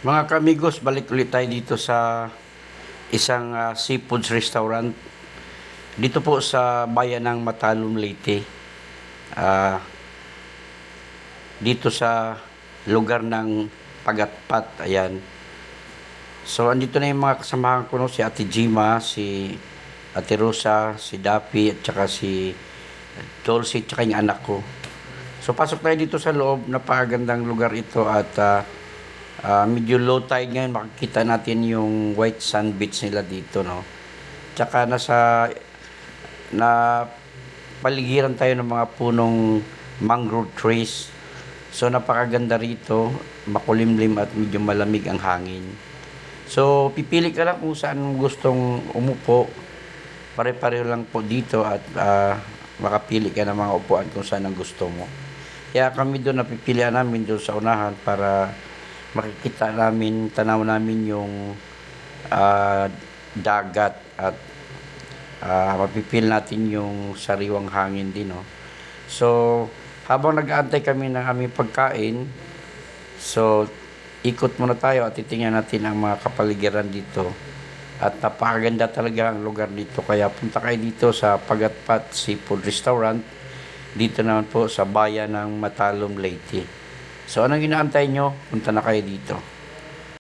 Mga kamigos, balik ulit tayo dito sa isang ah, seafoods restaurant. Dito po sa bayan ng Matalum, Leyte. Ah, dito sa lugar ng Pagatpat, ayan. So, andito na yung mga kasamahan ko, no? si Ate Jima, si Ate Rosa, si Dapi, at saka si Dulce, at saka yung anak ko. So, pasok tayo dito sa loob. Napakagandang lugar ito at ah, ah, medyo low tide ngayon. Makikita natin yung white sand beach nila dito, no? Tsaka nasa na paligiran tayo ng mga punong mangrove trees. So napakaganda rito, makulimlim at medyo malamig ang hangin. So pipili ka lang kung saan gustong umupo. Pare-pareho lang po dito at ah, makapili ka ng mga upuan kung saan ang gusto mo. Kaya kami doon napipilian namin doon sa unahan para makikita namin, tanaw namin yung ah, dagat at ah mapipil natin yung sariwang hangin din, no? So, habang nag-aantay kami ng aming pagkain, so, ikot muna tayo at titingnan natin ang mga kapaligiran dito. At napakaganda talaga ang lugar dito. Kaya punta kayo dito sa Pagatpat Seafood Restaurant. Dito naman po sa bayan ng Matalom, Leyte. So, anong inaantay nyo? Punta na kayo dito.